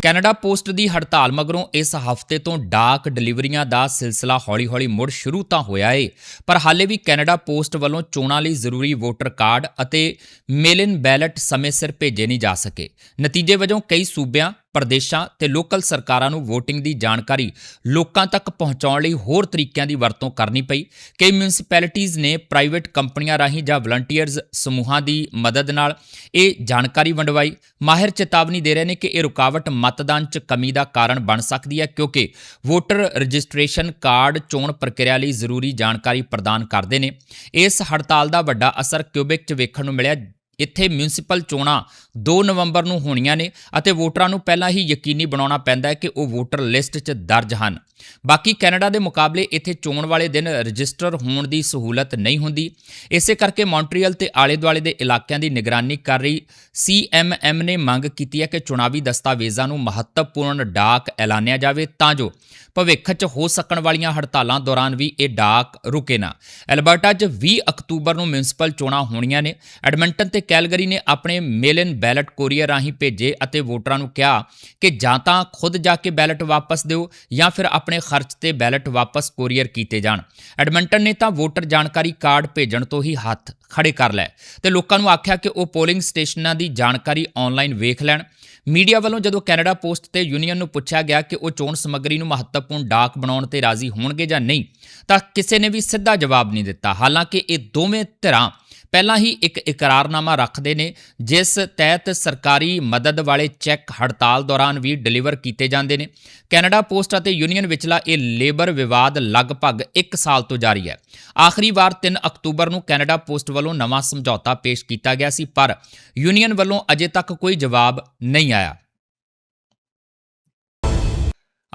ਕੈਨੇਡਾ ਪੋਸਟ ਦੀ ਹੜਤਾਲ ਮਗਰੋਂ ਇਸ ਹਫ਼ਤੇ ਤੋਂ ਡਾਕ ਡਿਲੀਵਰੀਆਂ ਦਾ ਸਿਲਸਿਲਾ ਹੌਲੀ-ਹੌਲੀ ਮੁੜ ਸ਼ੁਰੂ ਤਾਂ ਹੋਇਆ ਏ, ਪਰ ਹਾਲੇ ਵੀ ਕੈਨੇਡਾ ਪੋਸਟ ਵੱਲੋਂ ਚੋਣਾਂ ਲਈ ਜ਼ਰੂਰੀ ਵੋਟਰ ਕਾਰਡ ਅਤੇ ਮੇਲ-ਇਨ ਬੈਲਟ ਸਮੇਂ ਸਿਰ ਭੇਜੇ ਨਹੀਂ ਜਾ ਸਕੇ। ਨਤੀਜੇ ਵਜੋਂ ਕਈ ਸੂਬਿਆਂ ਪ੍ਰਦੇਸ਼ਾਂ ਤੇ ਲੋਕਲ ਸਰਕਾਰਾਂ ਨੂੰ VOTING ਦੀ ਜਾਣਕਾਰੀ ਲੋਕਾਂ ਤੱਕ ਪਹੁੰਚਾਉਣ ਲਈ ਹੋਰ ਤਰੀਕਿਆਂ ਦੀ ਵਰਤੋਂ ਕਰਨੀ ਪਈ। ਕਈ ਮਿਊਨਿਸਪੈਲਿਟੀਆਂ ਨੇ ਪ੍ਰਾਈਵੇਟ ਕੰਪਨੀਆਂ ਰਾਹੀਂ ਜਾਂ ਵਲੰਟੀਅਰਸ ਸਮੂਹਾਂ ਦੀ ਮਦਦ ਨਾਲ ਇਹ ਜਾਣਕਾਰੀ ਵੰਡਵਾਈ। ਮਾਹਿਰ ਚੇਤਾਵਨੀ ਦੇ ਰਹੇ ਨੇ ਕਿ ਇਹ ਰੁਕਾਵਟ ਮਤਦਾਨ 'ਚ ਕਮੀ ਦਾ ਕਾਰਨ ਬਣ ਸਕਦੀ ਹੈ ਕਿਉਂਕਿ ਵੋਟਰ ਰਜਿਸਟ੍ਰੇਸ਼ਨ ਕਾਰਡ ਚੋਣ ਪ੍ਰਕਿਰਿਆ ਲਈ ਜ਼ਰੂਰੀ ਜਾਣਕਾਰੀ ਪ੍ਰਦਾਨ ਕਰਦੇ ਨੇ। ਇਸ ਹੜਤਾਲ ਦਾ ਵੱਡਾ ਅਸਰ ਕਿਊਬਿਕ 'ਚ ਵੇਖਣ ਨੂੰ ਮਿਲਿਆ ਇੱਥੇ ਮਿਊਨਿਸਪਲ ਚੋਣਾਂ 2 ਨਵੰਬਰ ਨੂੰ ਹੋਣੀਆਂ ਨੇ ਅਤੇ ਵੋਟਰਾਂ ਨੂੰ ਪਹਿਲਾਂ ਹੀ ਯਕੀਨੀ ਬਣਾਉਣਾ ਪੈਂਦਾ ਹੈ ਕਿ ਉਹ ਵੋਟਰ ਲਿਸਟ 'ਚ ਦਰਜ ਹਨ। ਬਾਕੀ ਕੈਨੇਡਾ ਦੇ ਮੁਕਾਬਲੇ ਇੱਥੇ ਚੋਣ ਵਾਲੇ ਦਿਨ ਰਜਿਸਟਰ ਹੋਣ ਦੀ ਸਹੂਲਤ ਨਹੀਂ ਹੁੰਦੀ। ਇਸੇ ਕਰਕੇ ਮੌਂਟਰੀਅਲ ਤੇ ਆਲੇ-ਦੁਆਲੇ ਦੇ ਇਲਾਕਿਆਂ ਦੀ ਨਿਗਰਾਨੀ ਕਰ ਰਹੀ ਸੀਐਮਐਮ ਨੇ ਮੰਗ ਕੀਤੀ ਹੈ ਕਿ ਚੁਣਾਵੀ ਦਸਤਾਵੇਜ਼ਾਂ ਨੂੰ ਮਹੱਤਵਪੂਰਨ ਡਾਕ ਐਲਾਨਿਆ ਜਾਵੇ ਤਾਂ ਜੋ ਭਵਿੱਖ 'ਚ ਹੋ ਸਕਣ ਵਾਲੀਆਂ ਹੜਤਾਲਾਂ ਦੌਰਾਨ ਵੀ ਇਹ ਡਾਕ ਰੁਕੇ ਨਾ। ਐਲਬਰਟਾ 'ਚ 20 ਅਕਤੂਬਰ ਨੂੰ ਮਿਊਨਿਸਪਲ ਚੋਣਾਂ ਹੋਣੀਆਂ ਨੇ। ਐਡਮਿੰਟਨ ਤੇ ਕੈਲਗਰੀ ਨੇ ਆਪਣੇ ਮੇਲ-ਇਨ ਬੈਲਟ ਕੋਰੀਅਰ ਰਾਹੀਂ ਭੇਜੇ ਅਤੇ ਵੋਟਰਾਂ ਨੂੰ ਕਿਹਾ ਕਿ ਜਾਂ ਤਾਂ ਖੁਦ ਜਾ ਕੇ ਬੈਲਟ ਵਾਪਸ ਦਿਓ ਜਾਂ ਫਿਰ ਆਪਣੇ ਖਰਚ ਤੇ ਬੈਲਟ ਵਾਪਸ ਕੋਰੀਅਰ ਕੀਤੇ ਜਾਣ। ਐਡਮਿੰਟਨ ਨੇ ਤਾਂ ਵੋਟਰ ਜਾਣਕਾਰੀ ਕਾਰਡ ਭੇਜਣ ਤੋਂ ਹੀ ਹੱਥ ਖੜੇ ਕਰ ਲਏ ਤੇ ਲੋਕਾਂ ਨੂੰ ਆਖਿਆ ਕਿ ਉਹ ਪੋਲਿੰਗ ਸਟੇਸ਼ਨਾਂ ਦੀ ਜਾਣਕਾਰੀ ਆਨਲਾਈਨ ਵੇਖ ਲੈਣ। ਮੀਡੀਆ ਵੱਲੋਂ ਜਦੋਂ ਕੈਨੇਡਾ ਪੋਸਟ ਤੇ ਯੂਨੀਅਨ ਨੂੰ ਪੁੱਛਿਆ ਗਿਆ ਕਿ ਉਹ ਚੋਣ ਸਮੱਗਰੀ ਨੂੰ ਮਹੱਤਵਪੂਰਨ ਡਾਕ ਬਣਾਉਣ ਤੇ ਰਾਜ਼ੀ ਹੋਣਗੇ ਜਾਂ ਨਹੀਂ, ਤਾਂ ਕਿਸੇ ਨੇ ਵੀ ਸਿੱਧਾ ਜਵਾਬ ਨਹੀਂ ਦਿੱਤਾ। ਹਾਲਾਂਕਿ ਇਹ ਦੋਵੇਂ ਧਿਰਾਂ ਪਹਿਲਾਂ ਹੀ ਇੱਕ ਇਕਰਾਰਨਾਮਾ ਰੱਖਦੇ ਨੇ, ਜਿਸ ਤਹਿਤ ਸਰਕਾਰੀ ਮਦਦ ਵਾਲੇ ਚੈੱਕ ਹੜਤਾਲ ਦੌਰਾਨ ਵੀ ਡਿਲੀਵਰ ਕੀਤੇ ਜਾਂਦੇ ਨੇ। ਕੈਨੇਡਾ ਪੋਸਟ ਅਤੇ ਯੂਨੀਅਨ ਵਿਚਲਾ ਇਹ ਲੇਬਰ ਵਿਵਾਦ ਲਗਭਗ 1 ਸਾਲ ਤੋਂ ਜਾਰੀ ਹੈ। ਆਖਰੀ ਵਾਰ 3 ਅਕਤੂਬਰ ਨੂੰ ਕੈਨੇਡਾ ਪੋਸਟ ਵੱਲੋਂ ਨਵਾਂ ਸਮਝੌਤਾ ਪੇਸ਼ ਕੀਤਾ ਗਿਆ ਸੀ, ਪਰ ਯੂਨੀਅਨ ਵੱਲੋਂ ਅਜੇ ਤੱਕ ਕੋਈ ਜਵਾਬ ਨਹੀਂ ਆਇਆ।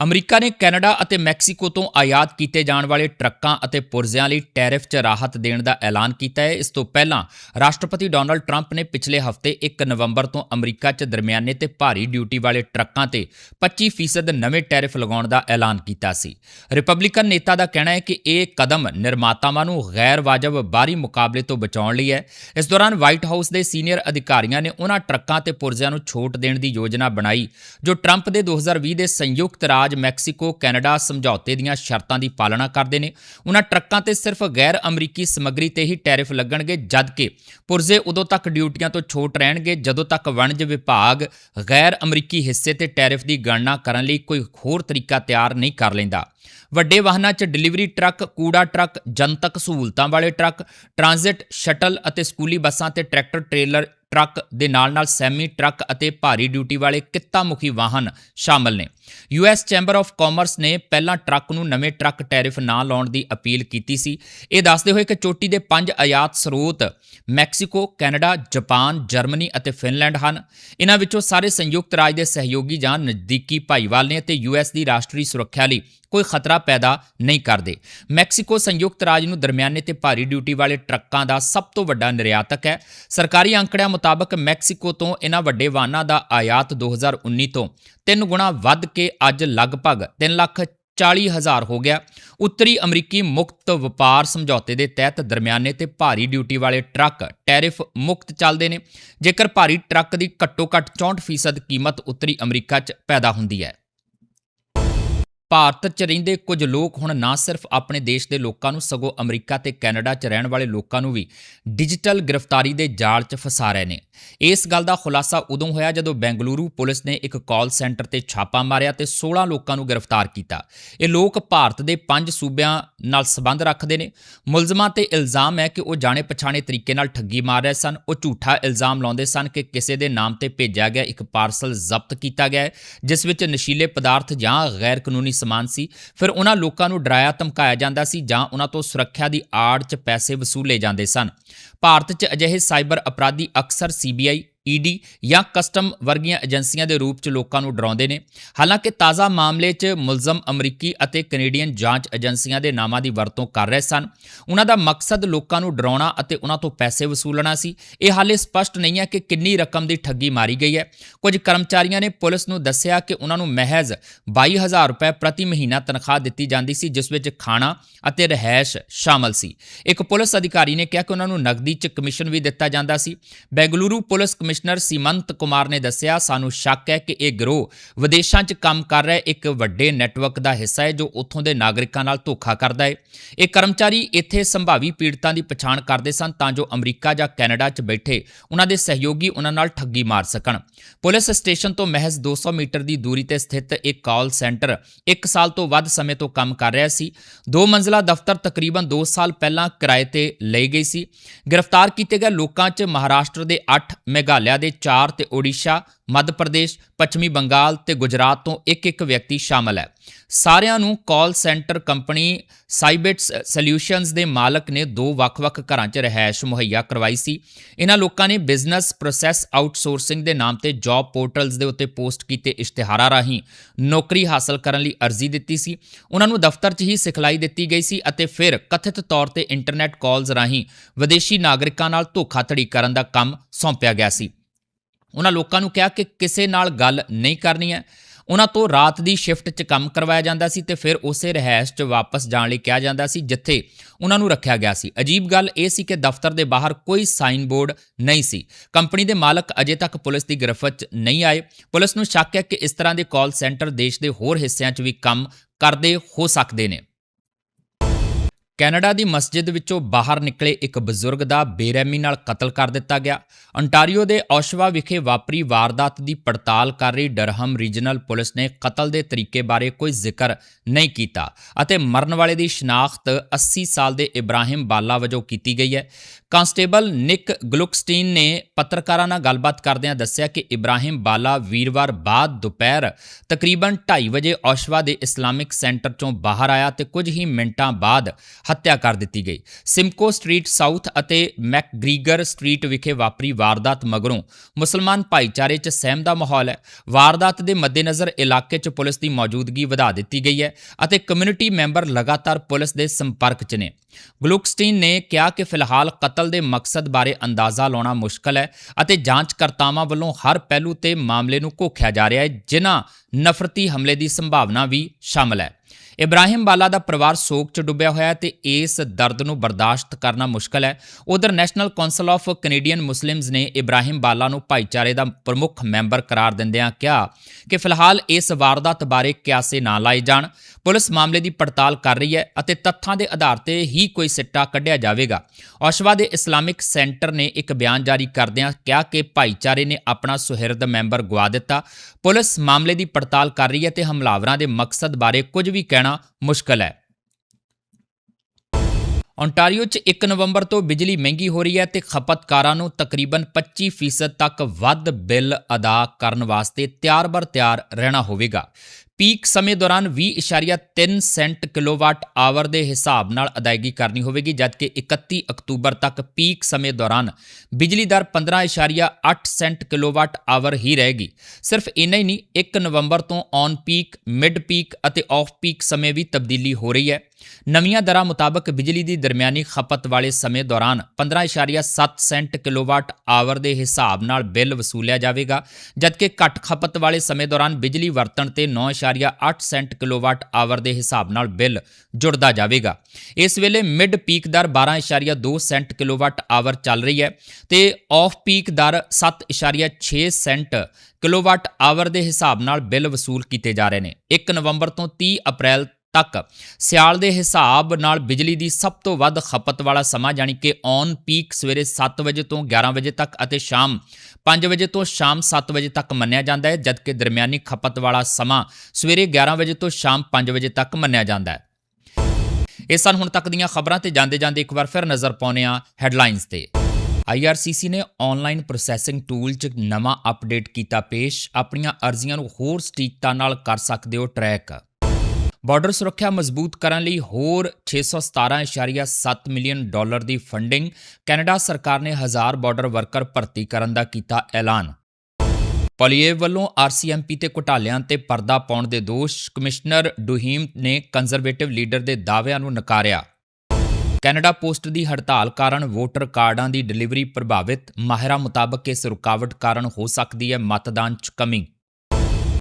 ਅਮਰੀਕਾ ਨੇ ਕੈਨੇਡਾ ਅਤੇ ਮੈਕਸੀਕੋ ਤੋਂ ਆਯਾਤ ਕੀਤੇ ਜਾਣ ਵਾਲੇ ਟਰੱਕਾਂ ਅਤੇ ਪੁਰਜ਼ਿਆਂ ਲਈ ਟੈਰਿਫ 'ਚ ਰਾਹਤ ਦੇਣ ਦਾ ਐਲਾਨ ਕੀਤਾ ਹੈ। ਇਸ ਤੋਂ ਪਹਿਲਾਂ ਰਾਸ਼ਟਰਪਤੀ ਡੋਨਲਡ ਟਰੰਪ ਨੇ ਪਿਛਲੇ ਹਫ਼ਤੇ 1 ਨਵੰਬਰ ਤੋਂ ਅਮਰੀਕਾ 'ਚ ਦਰਮਿਆਨੇ ਤੇ ਭਾਰੀ ਡਿਊਟੀ ਵਾਲੇ ਟਰੱਕਾਂ ਤੇ 25% ਨਵੇਂ ਟੈਰਿਫ ਲਗਾਉਣ ਦਾ ਐਲਾਨ ਕੀਤਾ ਸੀ। ਰਿਪਬਲਿਕਨ ਨੇਤਾ ਦਾ ਕਹਿਣਾ ਹੈ ਕਿ ਇਹ ਕਦਮ ਨਿਰਮਾਤਾਵਾਂ ਨੂੰ ਗੈਰ ਵਾਜਬ ਬਾਹਰੀ ਮੁਕਾਬਲੇ ਤੋਂ ਬਚਾਉਣ ਲਈ ਹੈ। ਇਸ ਦੌਰਾਨ ਵਾਈਟ ਹਾਊਸ ਦੇ ਸੀਨੀਅਰ ਅਧਿਕਾਰੀਆਂ ਨੇ ਉਹਨਾਂ ਟਰੱਕਾਂ ਤੇ ਪੁਰਜ਼ਿਆਂ ਨੂੰ ਛੋਟ ਦੇਣ ਦੀ ਯੋਜਨਾ ਬਣਾਈ, ਜੋ ਟਰੰਪ ਦੇ 2020 ਦੇ ਸੰਯੁਕਤ ਰਾਜ ਮੈਕਸੀਕੋ, ਕੈਨੇਡਾ ਸਮਝੌਤੇ ਦੀਆਂ ਸ਼ਰਤਾਂ ਦੀ ਪਾਲਣਾ ਕਰਦੇ ਨੇ। ਉਹਨਾਂ ਟਰੱਕਾਂ ਤੇ ਸਿਰਫ ਗੈਰ ਅਮਰੀਕੀ ਸਮੱਗਰੀ ਤੇ ਹੀ ਟੈਰਿਫ ਲੱਗਣਗੇ, ਜਦਕਿ ਪੁਰਜ਼ੇ ਉਦੋਂ ਤੱਕ ਡਿਊਟੀਆਂ ਤੋਂ ਛੋਟ ਰਹਿਣਗੇ, ਜਦੋਂ ਤੱਕ ਵਣਜ ਵਿਭਾਗ ਗੈਰ ਅਮਰੀਕੀ ਹਿੱਸੇ ਤੇ ਟੈਰਿਫ ਦੀ ਗਣਨਾ ਕਰਨ ਲਈ ਕੋਈ ਹੋਰ ਤਰੀਕਾ ਤਿਆਰ ਨਹੀਂ ਕਰ ਲੈਂਦਾ। ਵੱਡੇ ਵਾਹਨਾਂ 'ਚ ਡਿਲੀਵਰੀ ਟਰੱਕ, ਕੂੜਾ ਟਰੱਕ, ਜਨਤਕ ਸਹੂਲਤਾਂ ਵਾਲੇ ਟਰੱਕ, ਟ੍ਰਾਂਜ਼ਿਟ, ਸ਼ਟਲ ਅਤੇ ਸਕੂਲੀ ਬੱਸਾਂ ਤੇ ਟਰੈਕਟਰ, ਟ੍ਰੇਲਰ ਟਰੱਕ ਦੇ ਨਾਲ-ਨਾਲ ਸੈਮੀ ਟਰੱਕ ਅਤੇ ਭਾਰੀ ਡਿਊਟੀ ਵਾਲੇ ਕਿੱਤਾ-ਮੁਖੀ ਵਾਹਨ ਸ਼ਾਮਲ ਨੇ। ਯੂਐਸ ਚੈਂਬਰ ਆਫ ਕਾਮਰਸ ਨੇ ਪਹਿਲਾਂ ਟਰੱਕ ਨੂੰ ਨਵੇਂ ਟਰੱਕ ਟੈਰਿਫ ਨਾ ਲਾਉਣ ਦੀ ਅਪੀਲ ਕੀਤੀ ਸੀ। ਇਹ ਦੱਸਦੇ ਹੋਏ ਕਿ ਚੋਟੀ ਦੇ ਪੰਜ ਆਯਾਤ ਸਰੋਤ ਮੈਕਸੀਕੋ, ਕੈਨੇਡਾ, ਜਾਪਾਨ, ਜਰਮਨੀ ਅਤੇ ਫਿਨਲੈਂਡ ਹਨ। ਇਹਨਾਂ ਵਿੱਚੋਂ ਸਾਰੇ ਸੰਯੁਕਤ ਰਾਜ ਦੇ ਸਹਿਯੋਗੀ ਜਾਂ ਨਜ਼ਦੀਕੀ ਭਾਈਵਾਲ ਨੇ ਅਤੇ ਯੂਐਸ ਦੀ ਰਾਸ਼ਟਰੀ ਸੁਰੱਖਿਆ ਲਈ ਕੋਈ ਖਤਰਾ ਪੈਦਾ ਨਹੀਂ ਕਰਦੇ। ਮੈਕਸੀਕੋ ਸੰਯੁਕਤ ਰਾਜ ਨੂੰ ਦਰਮਿਆਨੇ ਤੇ ਭਾਰੀ ਡਿਊਟੀ ਵਾਲੇ ਟਰੱਕਾਂ ਦਾ ਸਭ ਤੋਂ ਵੱਡਾ ਨਿਰਯਾਤਕ ਹੈ। ਸਰਕਾਰੀ ਅੰਕੜਿਆਂ ਮੁਤਾਬਕ ਮੈਕਸੀਕੋ ਤੋਂ ਇਹਨਾਂ ਵੱਡੇ ਵਾਹਨਾਂ ਦਾ ਆਯਾਤ 2019 ਤੋਂ ਤਿੰਨ ਗੁਣਾ ਵੱਧ ਕੇ ਅੱਜ ਲਗਭਗ 3 ਲੱਖ 40 ਹਜ਼ਾਰ ਹੋ ਗਿਆ। ਉੱਤਰੀ ਅਮਰੀਕੀ ਮੁਕਤ ਵਪਾਰ ਸਮਝੌਤੇ ਦੇ ਤਹਿਤ ਦਰਮਿਆਨੇ ਤੇ ਭਾਰੀ ਡਿਊਟੀ ਵਾਲੇ ਟਰੱਕ ਟੈਰਿਫ ਮੁਕਤ ਚੱਲਦੇ ਨੇ। ਜੇਕਰ ਭਾਰੀ ਟਰੱਕ ਦੀ ਘੱਟੋ-ਘੱਟ 64% ਕੀਮਤ ਉੱਤਰੀ ਅਮਰੀਕਾ 'ਚ ਪੈਦਾ ਹੁੰਦੀ ਹੈ। ਭਾਰਤ 'ਚ ਰਹਿੰਦੇ ਕੁਝ ਲੋਕ ਹੁਣ ਨਾ ਸਿਰਫ ਆਪਣੇ ਦੇਸ਼ ਦੇ ਲੋਕਾਂ ਨੂੰ, ਸਗੋਂ ਅਮਰੀਕਾ ਤੇ ਕੈਨੇਡਾ 'ਚ ਰਹਿਣ ਵਾਲੇ ਲੋਕਾਂ ਨੂੰ ਵੀ ਡਿਜੀਟਲ ਗ੍ਰਿਫਤਾਰੀ ਦੇ ਜਾਲ 'ਚ ਫਸਾ ਰਹੇ ਨੇ। ਇਸ ਗੱਲ ਦਾ ਖੁਲਾਸਾ ਉਦੋਂ ਹੋਇਆ ਜਦੋਂ ਬੈਂਗਲੁਰੂ ਪੁਲਿਸ ਨੇ ਇੱਕ ਕਾਲ ਸੈਂਟਰ ਤੇ ਛਾਪਾ ਮਾਰਿਆ ਤੇ 16 ਲੋਕਾਂ ਨੂੰ ਗ੍ਰਿਫਤਾਰ ਕੀਤਾ। ਇਹ ਲੋਕ ਭਾਰਤ ਦੇ ਪੰਜ ਸੂਬਿਆਂ ਨਾਲ ਸੰਬੰਧ ਰੱਖਦੇ ਨੇ। ਮੁਲਜ਼ਮਾਂ ਤੇ ਇਲਜ਼ਾਮ ਹੈ ਕਿ ਉਹ ਜਾਣੇ ਪਛਾਣੇ ਤਰੀਕੇ ਨਾਲ ਠੱਗੀ ਮਾਰ ਰਹੇ ਸਨ। ਉਹ ਝੂਠਾ ਇਲਜ਼ਾਮ ਲਾਉਂਦੇ ਸਨ ਕਿ ਕਿਸੇ ਦੇ ਨਾਮ ਤੇ ਭੇਜਿਆ ਗਿਆ ਇੱਕ ਪਾਰਸਲ ਜ਼ਬਤ ਕੀਤਾ ਗਿਆ ਜਿਸ ਵਿੱਚ ਨਸ਼ੀਲੇ ਪਦਾਰਥ ਜਾਂ ਗੈਰ ਕਾਨੂੰਨੀ ਸਮਾਨ ਸੀ। ਫਿਰ ਉਹਨਾਂ ਲੋਕਾਂ ਨੂੰ ਡਰਾਇਆ, ਧਮਕਾਇਆ ਜਾਂਦਾ ਸੀ ਜਾਂ ਉਹਨਾਂ ਤੋਂ ਸੁਰੱਖਿਆ ਦੀ ਆੜ 'ਚ ਪੈਸੇ ਵਸੂਲੇ ਜਾਂਦੇ ਸਨ। ਭਾਰਤ 'ਚ ਅਜਿਹੇ ਸਾਈਬਰ ਅਪਰਾਧੀ ਅਕਸਰ ਸੀਬੀਆਈ ਈਡੀ ਜਾਂ ਕਸਟਮ ਵਰਗੀਆਂ ਏਜੰਸੀਆਂ ਦੇ ਰੂਪ 'ਚ ਲੋਕਾਂ ਨੂੰ ਡਰਾਉਂਦੇ ਨੇ। ਹਾਲਾਂਕਿ ਤਾਜ਼ਾ ਮਾਮਲੇ 'ਚ ਮੁਲਜ਼ਮ ਅਮਰੀਕੀ ਅਤੇ ਕੈਨੇਡੀਅਨ ਜਾਂਚ ਏਜੰਸੀਆਂ ਦੇ ਨਾਮਾਂ ਦੀ ਵਰਤੋਂ ਕਰ ਰਹੇ ਸਨ। ਉਹਨਾਂ ਦਾ ਮਕਸਦ ਲੋਕਾਂ ਨੂੰ ਡਰਾਉਣਾ ਅਤੇ ਉਹਨਾਂ ਤੋਂ ਪੈਸੇ ਵਸੂਲਣਾ ਸੀ। ਇਹ ਹਾਲੇ ਸਪਸ਼ਟ ਨਹੀਂ ਹੈ ਕਿ ਕਿੰਨੀ ਰਕਮ ਦੀ ਠੱਗੀ ਮਾਰੀ ਗਈ ਹੈ। ਕੁਝ ਕਰਮਚਾਰੀਆਂ ਨੇ ਪੁਲਿਸ ਨੂੰ ਦੱਸਿਆ ਕਿ ਉਹਨਾਂ ਨੂੰ ਮਹਿਜ਼ 22000 ਰੁਪਏ ਪ੍ਰਤੀ ਮਹੀਨਾ ਤਨਖਾਹ ਦਿੱਤੀ ਜਾਂਦੀ ਸੀ, ਜਿਸ ਵਿੱਚ ਖਾਣਾ ਅਤੇ ਰਹਿائش ਸ਼ਾਮਲ ਸੀ। ਇੱਕ ਪੁਲਿਸ ਅਧਿਕਾਰੀ ਨੇ ਕਿਹਾ ਕਿ ਉਹਨਾਂ ਨੂੰ ਨਗਦੀ 'ਚ ਕਮਿਸ਼ਨ ਵੀ ਦਿੱਤਾ ਜਾਂਦਾ ਸੀ। Bengaluru police commission commissioner Seemant Kumar ਨੇ ਦੱਸਿਆ, ਸਾਨੂੰ ਸ਼ੱਕ ਹੈ ਕਿ ਇਹ ਗਿਰੋਹ ਵਿਦੇਸ਼ਾਂ 'ਚ ਕੰਮ ਕਰ ਰਿਹਾ ਇੱਕ ਵੱਡੇ ਨੈਟਵਰਕ ਦਾ ਹਿੱਸਾ ਹੈ ਜੋ ਉੱਥੋਂ ਦੇ ਨਾਗਰਿਕਾਂ ਨਾਲ ਧੋਖਾ ਕਰਦਾ ਹੈ। ਇਹ ਕਰਮਚਾਰੀ ਇੱਥੇ ਸੰਭਾਵੀ ਪੀੜਤਾਂ ਦੀ ਪਛਾਣ ਕਰਦੇ ਸਨ ਤਾਂ ਜੋ ਅਮਰੀਕਾ ਜਾਂ ਕੈਨੇਡਾ 'ਚ ਬੈਠੇ ਉਹਨਾਂ ਦੇ ਸਹਿਯੋਗੀ ਉਹਨਾਂ ਨਾਲ ਠੱਗੀ ਮਾਰ ਸਕਣ। ਪੁਲਿਸ ਸਟੇਸ਼ਨ ਤੋਂ ਮਹਿਜ਼ 200 ਮੀਟਰ ਦੀ ਦੂਰੀ ਤੇ ਸਥਿਤ ਇੱਕ ਕਾਲ ਸੈਂਟਰ 1 ਸਾਲ ਤੋਂ ਵੱਧ ਸਮੇਂ ਤੋਂ ਕੰਮ ਕਰ ਰਿਹਾ ਸੀ। ਦੋ ਮੰਜ਼ਲਾ ਦਫ਼ਤਰ ਤਕਰੀਬਨ 2 ਸਾਲ ਪਹਿਲਾਂ ਕਿਰਾਏ ਤੇ ਲਈ ਗਈ ਸੀ। ਗ੍ਰਿਫਤਾਰ ਕੀਤੇ ਗਏ ਲੋਕਾਂ 'ਚ ਮਹਾਰਾਸ਼ਟਰ ਦੇ 8 ਮੇਘਾਲਿਆ ਦੇ 4 ਤੇ ਓਡੀਸ਼ਾ ਮੱਧ ਪ੍ਰਦੇਸ਼, ਪੱਛਮੀ ਬੰਗਾਲ ਤੇ ਗੁਜਰਾਤ ਤੋਂ ਇੱਕ ਇੱਕ ਵਿਅਕਤੀ ਸ਼ਾਮਲ ਹੈ। ਸਾਰਿਆਂ ਨੂੰ call centre company Cybits Solutions ਦੇ ਮਾਲਕ ਨੇ ਦੋ ਵੱਖ-ਵੱਖ ਘਰਾਂ 'ਚ ਰਹਿائش ਮੁਹੱਈਆ ਕਰਵਾਈ ਸੀ। ਇਹਨਾਂ ਲੋਕਾਂ ਨੇ ਬਿਜ਼ਨਸ ਪ੍ਰੋਸੈਸ ਆਊਟਸੋਰਸਿੰਗ ਦੇ ਨਾਮ ਤੇ ਜੌਬ ਪੋਰਟਲਸ ਦੇ ਉੱਤੇ ਪੋਸਟ ਕੀਤੇ ਇਸ਼ਤਿਹਾਰਾਂ ਰਾਹੀਂ ਨੌਕਰੀ ਹਾਸਲ ਕਰਨ ਲਈ ਅਰਜ਼ੀ ਦਿੱਤੀ ਸੀ। ਉਹਨਾਂ ਨੂੰ ਦਫ਼ਤਰ 'ਚ ਹੀ ਸਿਖਲਾਈ ਦਿੱਤੀ ਗਈ ਸੀ ਅਤੇ ਫਿਰ ਕਥਿਤ ਤੌਰ ਤੇ ਇੰਟਰਨੈਟ ਕਾਲਸ ਰਾਹੀਂ ਵਿਦੇਸ਼ੀ ਨਾਗਰਿਕਾਂ ਨਾਲ ਧੋਖਾਧੜੀ ਕਰਨ ਦਾ ਕੰਮ ਸੌਂਪਿਆ ਗਿਆ ਸੀ। ਉਹਨਾਂ ਲੋਕਾਂ ਨੂੰ ਕਿਹਾ ਕਿ ਕਿਸੇ ਨਾਲ ਗੱਲ ਨਹੀਂ ਕਰਨੀ ਹੈ। ਉਹਨਾਂ ਤੋਂ ਰਾਤ ਦੀ ਸ਼ਿਫਟ 'ਚ ਕੰਮ ਕਰਵਾਇਆ ਜਾਂਦਾ ਸੀ ਤੇ ਫਿਰ ਉਸੇ ਰਹਿائش 'ਚ ਵਾਪਸ ਜਾਣ ਲਈ ਕਿਹਾ ਜਾਂਦਾ ਸੀ, ਜਿੱਥੇ ਉਹਨਾਂ ਨੂੰ ਰੱਖਿਆ ਗਿਆ ਸੀ। ਅਜੀਬ ਗੱਲ ਇਹ ਸੀ ਕਿ ਦਫ਼ਤਰ ਦੇ ਬਾਹਰ ਕੋਈ ਸਾਈਨ ਬੋਰਡ ਨਹੀਂ ਸੀ। ਕੰਪਨੀ ਦੇ ਮਾਲਕ ਅਜੇ ਤੱਕ ਪੁਲਿਸ ਦੀ ਗ੍ਰਿਫਤ 'ਚ ਨਹੀਂ ਆਏ। ਪੁਲਿਸ ਨੂੰ ਸ਼ੱਕ ਹੈ ਕਿ ਇਸ ਤਰ੍ਹਾਂ ਦੇ ਕਾਲ ਸੈਂਟਰ ਦੇਸ਼ ਦੇ ਹੋਰ ਹਿੱਸਿਆਂ 'ਚ ਵੀ ਕੰਮ ਕਰਦੇ ਹੋ ਸਕਦੇ ਨੇ। ਕੈਨੇਡਾ ਦੀ ਮਸਜਿਦ ਵਿੱਚੋਂ ਬਾਹਰ ਨਿਕਲੇ ਇੱਕ ਬਜ਼ੁਰਗ ਦਾ ਬੇਰਹਿਮੀ ਨਾਲ ਕਤਲ ਕਰ ਦਿੱਤਾ ਗਿਆ। ਅੰਟਾਰੀਓ ਦੇ ਔਸ਼ਵਾ ਵਿਖੇ ਵਾਪਰੀ ਵਾਰਦਾਤ ਦੀ ਪੜਤਾਲ ਕਰ ਰਹੀ ਡਰਹਮ ਰੀਜਨਲ ਪੁਲਿਸ ਨੇ ਕਤਲ ਦੇ ਤਰੀਕੇ ਬਾਰੇ ਕੋਈ ਜ਼ਿਕਰ ਨਹੀਂ ਕੀਤਾ ਅਤੇ ਮਰਨ ਵਾਲੇ ਦੀ ਸ਼ਨਾਖਤ 80 ਸਾਲ ਦੇ ਇਬਰਾਹਿਮ ਬਾਲਾ ਵਜੋਂ ਕੀਤੀ ਗਈ ਹੈ। ਕਾਂਸਟੇਬਲ ਨਿਕ ਗਲੁਕਸਟੀਨ ਨੇ ਪੱਤਰਕਾਰਾਂ ਨਾਲ ਗੱਲਬਾਤ ਕਰਦਿਆਂ ਦੱਸਿਆ ਕਿ ਇਬਰਾਹਿਮ ਬਾਲਾ ਵੀਰਵਾਰ ਬਾਅਦ ਦੁਪਹਿਰ ਤਕਰੀਬਨ 2:30 ਵਜੇ ਔਸ਼ਵਾ ਦੇ ਇਸਲਾਮਿਕ ਸੈਂਟਰ ਚੋਂ ਬਾਹਰ ਆਇਆ ਤੇ ਕੁਝ ਹੀ ਮਿੰਟਾਂ ਬਾਅਦ ਹੱਤਿਆ ਕਰ ਦਿੱਤੀ ਗਈ। ਸਿਮਕੋ ਸਟਰੀਟ ਸਾਊਥ ਅਤੇ ਮੈਕਗ੍ਰੀਗਰ ਸਟਰੀਟ ਵਿਖੇ ਵਾਪਰੀ ਵਾਰਦਾਤ ਮਗਰੋਂ ਮੁਸਲਮਾਨ ਭਾਈਚਾਰੇ 'ਚ ਸਹਿਮ ਦਾ ਮਾਹੌਲ ਹੈ। ਵਾਰਦਾਤ ਦੇ ਮੱਦੇਨਜ਼ਰ ਇਲਾਕੇ 'ਚ ਪੁਲਿਸ ਦੀ ਮੌਜੂਦਗੀ ਵਧਾ ਦਿੱਤੀ ਗਈ ਹੈ ਅਤੇ ਕਮਿਊਨਿਟੀ ਮੈਂਬਰ ਲਗਾਤਾਰ ਪੁਲਿਸ ਦੇ ਸੰਪਰਕ 'ਚ ਨੇ। ਗਲੁਕਸਟੀਨ ਨੇ ਕਿਹਾ ਕਿ ਫਿਲਹਾਲ ਕਤਲ ਦੇ ਮਕਸਦ ਬਾਰੇ ਅੰਦਾਜ਼ਾ ਲਾਉਣਾ ਮੁਸ਼ਕਲ ਹੈ ਅਤੇ ਜਾਂਚਕਰਤਾਵਾਂ ਵੱਲੋਂ ਹਰ ਪਹਿਲੂ ਤੇ ਮਾਮਲੇ ਨੂੰ ਘੋਖਿਆ ਜਾ ਰਿਹਾ ਹੈ, ਜਿਨ੍ਹਾਂ ਨਫ਼ਰਤੀ ਹਮਲੇ ਦੀ ਸੰਭਾਵਨਾ ਵੀ ਸ਼ਾਮਲ ਹੈ। ਇਬਰਾਹਿਮ ਬਾਲਾ ਦਾ ਪਰਿਵਾਰ ਸੋਗ 'ਚ ਡੁੱਬਿਆ ਹੋਇਆ ਹੈ ਤੇ ਇਸ ਦਰਦ ਨੂੰ ਬਰਦਾਸ਼ਤ ਕਰਨਾ ਮੁਸ਼ਕਲ ਹੈ। ਉਧਰ National Council of Canadian Muslims ਨੇ ਇਬਰਾਹਿਮ ਬਾਲਾ ਨੂੰ ਭਾਈਚਾਰੇ ਦਾ ਪ੍ਰਮੁੱਖ ਮੈਂਬਰ ਕਰਾਰ ਦਿੰਦਿਆਂ ਕਿਹਾ ਕਿ ਫਿਲਹਾਲ ਇਸ ਵਾਰਦਾਤ ਬਾਰੇ ਕਿਆਸੇ ਨਾ ਲਾਏ ਜਾਣ। ਪੁਲਿਸ ਮਾਮਲੇ ਦੀ ਪੜਤਾਲ ਕਰ ਰਹੀ ਹੈ ਅਤੇ ਤੱਥਾਂ ਦੇ ਆਧਾਰ ਤੇ ਹੀ ਕੋਈ ਸਿੱਟਾ ਕੱਢਿਆ ਜਾਵੇਗਾ। ਔਸ਼ਵਾ ਦੇ ਇਸਲਾਮਿਕ ਸੈਂਟਰ ਨੇ ਇੱਕ ਬਿਆਨ ਜਾਰੀ ਕਰਦਿਆਂ ਕਿਹਾ ਕਿ ਭਾਈਚਾਰੇ ਨੇ ਆਪਣਾ ਸੁਹਿਰਦ ਮੈਂਬਰ ਗਵਾ ਦਿੱਤਾ। ਪੁਲਿਸ ਮਾਮਲੇ ਦੀ ਪੜਤਾਲ ਕਰ ਰਹੀ ਹੈ ਤੇ ਹਮਲਾਵਰਾਂ ਦੇ ਮਕਸਦ ਬਾਰੇ ਕੁਝ ਵੀ ਕਹਿਣਾ ਮੁਸ਼ਕਲ ਹੈ। ਓਨਟਾਰੀਓ 'ਚ 1 ਨਵੰਬਰ ਤੋਂ ਬਿਜਲੀ ਮਹਿੰਗੀ ਹੋ ਰਹੀ ਹੈ ਤੇ ਖਪਤਕਾਰਾਂ ਨੂੰ ਤਕਰੀਬਨ 25% ਤੱਕ ਵੱਧ ਬਿੱਲ ਅਦਾ ਕਰਨ ਵਾਸਤੇ ਤਿਆਰ-ਬਰ ਤਿਆਰ ਰਹਿਣਾ ਹੋਵੇਗਾ। ਪੀਕ ਸਮੇਂ ਦੌਰਾਨ 20.3 ਸੈਂਟ ਕਿਲੋਵਾਟ ਆਵਰ ਦੇ ਹਿਸਾਬ ਨਾਲ ਅਦਾਇਗੀ ਕਰਨੀ ਹੋਵੇਗੀ, ਜਦਕਿ 31 ਅਕਤੂਬਰ ਤੱਕ ਪੀਕ ਸਮੇਂ ਦੌਰਾਨ ਬਿਜਲੀ ਦਰ 15.8 ਸੈਂਟ ਕਿਲੋਵਾਟ ਆਵਰ ਹੀ ਰਹੇਗੀ। ਸਿਰਫ ਇੰਨਾ ਹੀ ਨਹੀਂ 1 ਨਵੰਬਰ ਤੋਂ ਔਨ ਪੀਕ ਮਿਡ ਪੀਕ ਅਤੇ ਆਫ ਪੀਕ ਸਮੇਂ ਵੀ ਤਬਦੀਲੀ ਹੋ ਰਹੀ ਹੈ। ਨਵੀਆਂ ਦਰਾਂ ਮੁਤਾਬਕ ਬਿਜਲੀ ਦੀ ਦਰਮਿਆਨੀ ਖਪਤ ਵਾਲੇ ਸਮੇਂ ਦੌਰਾਨ 15.7 ਸੈਂਟ ਕਿਲੋਵਾਟ ਆਵਰ ਦੇ ਹਿਸਾਬ ਨਾਲ ਬਿੱਲ ਵਸੂਲਿਆ ਜਾਵੇਗਾ, ਜਦਕਿ ਘੱਟ ਖਪਤ ਵਾਲੇ ਸਮੇਂ ਦੌਰਾਨ ਬਿਜਲੀ ਵਰਤਣ ਤੇ 9.8 ਸੈਂਟ ਕਿਲੋਵਾਟ ਆਵਰ ਦੇ ਹਿਸਾਬ ਨਾਲ ਬਿੱਲ ਜੁੜਦਾ ਜਾਵੇਗਾ। ਇਸ ਵੇਲੇ ਮਿਡ ਪੀਕ ਦਰ 12.2 ਸੈਂਟ ਕਿਲੋਵਾਟ ਆਵਰ ਚੱਲ ਰਹੀ ਹੈ ਤੇ ਆਫ ਪੀਕ ਦਰ 7.6 ਸੈਂਟ ਕਿਲੋਵਾਟ ਆਵਰ ਦੇ ਹਿਸਾਬ ਨਾਲ ਬਿੱਲ ਵਸੂਲ ਕੀਤੇ ਜਾ ਰਹੇ ਨੇ। 1 ਨਵੰਬਰ ਤੋਂ 30 ਅਪ੍ਰੈਲ ਤੱਕ। ਸਿਆਲ ਦੇ ਹਿਸਾਬ ਨਾਲ ਬਿਜਲੀ ਦੀ ਸਭ ਤੋਂ ਵੱਧ ਖਪਤ ਵਾਲਾ ਸਮਾਂ ਯਾਨੀ ਕਿ ਔਨ ਪੀਕ ਸਵੇਰੇ 7 ਵਜੇ ਤੋਂ 11 ਵਜੇ ਤੱਕ ਅਤੇ ਸ਼ਾਮ 5 ਵਜੇ ਤੋਂ ਸ਼ਾਮ 7 ਵਜੇ ਤੱਕ ਮੰਨਿਆ ਜਾਂਦਾ ਹੈ, ਜਦਕਿ ਦਰਮਿਆਨੀ ਖਪਤ ਵਾਲਾ ਸਮਾਂ ਸਵੇਰੇ 11 ਵਜੇ ਤੋਂ ਸ਼ਾਮ 5 ਵਜੇ ਤੱਕ ਮੰਨਿਆ ਜਾਂਦਾ ਹੈ। ਇਹ ਸਨ ਹੁਣ ਤੱਕ ਦੀਆਂ ਖਬਰਾਂ ਤੇ ਜਾਂਦੇ ਜਾਂਦੇ ਇੱਕ ਵਾਰ ਫਿਰ ਨਜ਼ਰ ਪਾਉਂਦੇ ਹਾਂ ਹੈਡਲਾਈਨਸ ਤੇ। IRCC ਨੇ ਆਨਲਾਈਨ ਪ੍ਰੋਸੈਸਿੰਗ ਟੂਲ 'ਚ ਨਵਾਂ ਅਪਡੇਟ ਕੀਤਾ ਪੇਸ਼। ਆਪਣੀਆਂ ਅਰਜ਼ੀਆਂ ਨੂੰ ਹੋਰ ਸਟੀਕਤਾ ਨਾਲ ਕਰ ਸਕਦੇ ਹੋ ਟਰੈਕ ਬਾਰਡਰ ਸੁਰੱਖਿਆ ਮਜ਼ਬੂਤ ਕਰਨ ਲਈ ਹੋਰ 617.7 ਮਿਲੀਅਨ ਡਾਲਰ ਦੀ ਫੰਡਿੰਗ ਕੈਨੇਡਾ ਸਰਕਾਰ ਨੇ ਹਜ਼ਾਰ ਬਾਰਡਰ ਵਰਕਰ ਭਰਤੀ ਕਰਨ ਦਾ ਕੀਤਾ ਐਲਾਨ। ਪੋਲੀਏਵ ਵੱਲੋਂ ਆਰਸੀਐਮਪੀ ਤੇ ਘੁਟਾਲਿਆਂ ਤੇ ਪਰਦਾ ਪਾਉਣ ਦੇ ਦੋਸ਼ ਕਮਿਸ਼ਨਰ ਡੂਹੀਮ ਨੇ ਕੰਜ਼ਰਵੇਟਿਵ ਲੀਡਰ ਦੇ ਦਾਅਵਿਆਂ ਨੂੰ ਨਕਾਰਿਆ। ਕੈਨੇਡਾ ਪੋਸਟ ਦੀ ਹੜਤਾਲ ਕਾਰਨ ਵੋਟਰ ਕਾਰਡਾਂ ਦੀ ਡਿਲੀਵਰੀ ਪ੍ਰਭਾਵਿਤ ਮਾਹਿਰਾਂ ਮੁਤਾਬਕ ਇਸ ਰੁਕਾਵਟ ਕਾਰਨ ਹੋ ਸਕਦੀ ਹੈ ਮਤਦਾਨ 'ਚ ਕਮੀ।